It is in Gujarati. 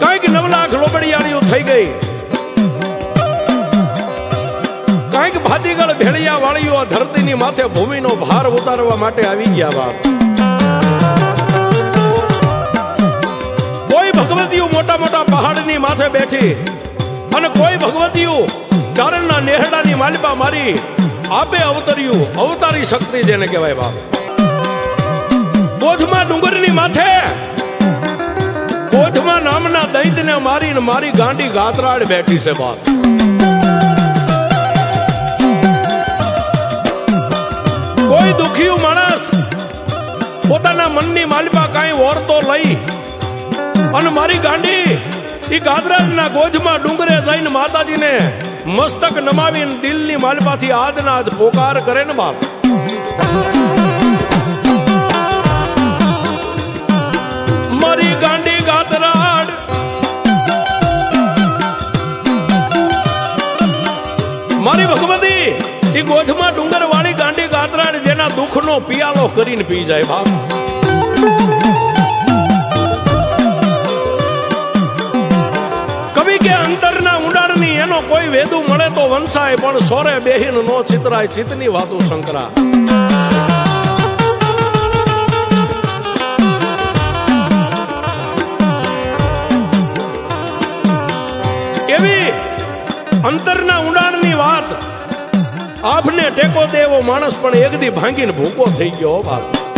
કંઈક નવ લાખ લોબડિયાળીઓ થઈ ગઈ. કંઈક ભાતીગળ ભેળિયા વાળીઓ ધરતીની માથે ભૂમિનો ભાર ઉતારવા માટે આવી ગયા બાપ. કોઈ ભગવતીઓ મોટા મોટા પહાડની માથે બેઠી અને કોઈ ભગવતીઓ ચારણના નેહડાની માલિપા મારી આપે અવતર્યું. અવતારી શક્તિ જેને કહેવાય બાપ. બોધમાં ડુંગરની માથે. કોઠમાં નામના દૈતને મારીને મારી ગાંડી ગાતરાડ બેઠી છે બાપ. કોઈ દુખિયું માણસ પોતાના મનની માલિપા કાંઈ ઓરતો લઈ અને મારી ગાંડી એ ગાદરાજના ગોજમાં ડુંગરે જઈને માતાજીને મસ્તક નમાવીને દિલની માલપાથી આદના આદ પોકાર કરે ને બાપ. એ ગોઠમાં ડુંગર વાળી ગાંડી ગાદરાડ જેના દુઃખનો પિયાલો કરીને પી જાય બાપ. કવિ કે અંતરના ઉડાડની એનો કોઈ વેદુ મળે તો વંશાય, પણ સોરે બેહીન નો ચિતરાય ચિતની વાતો શંકરા અંતરના ઉડાણની વાત આપને ટેકો દેવો માણસ પણ એક દી ભાંગીને ભૂકો થઈ ગયો બાપ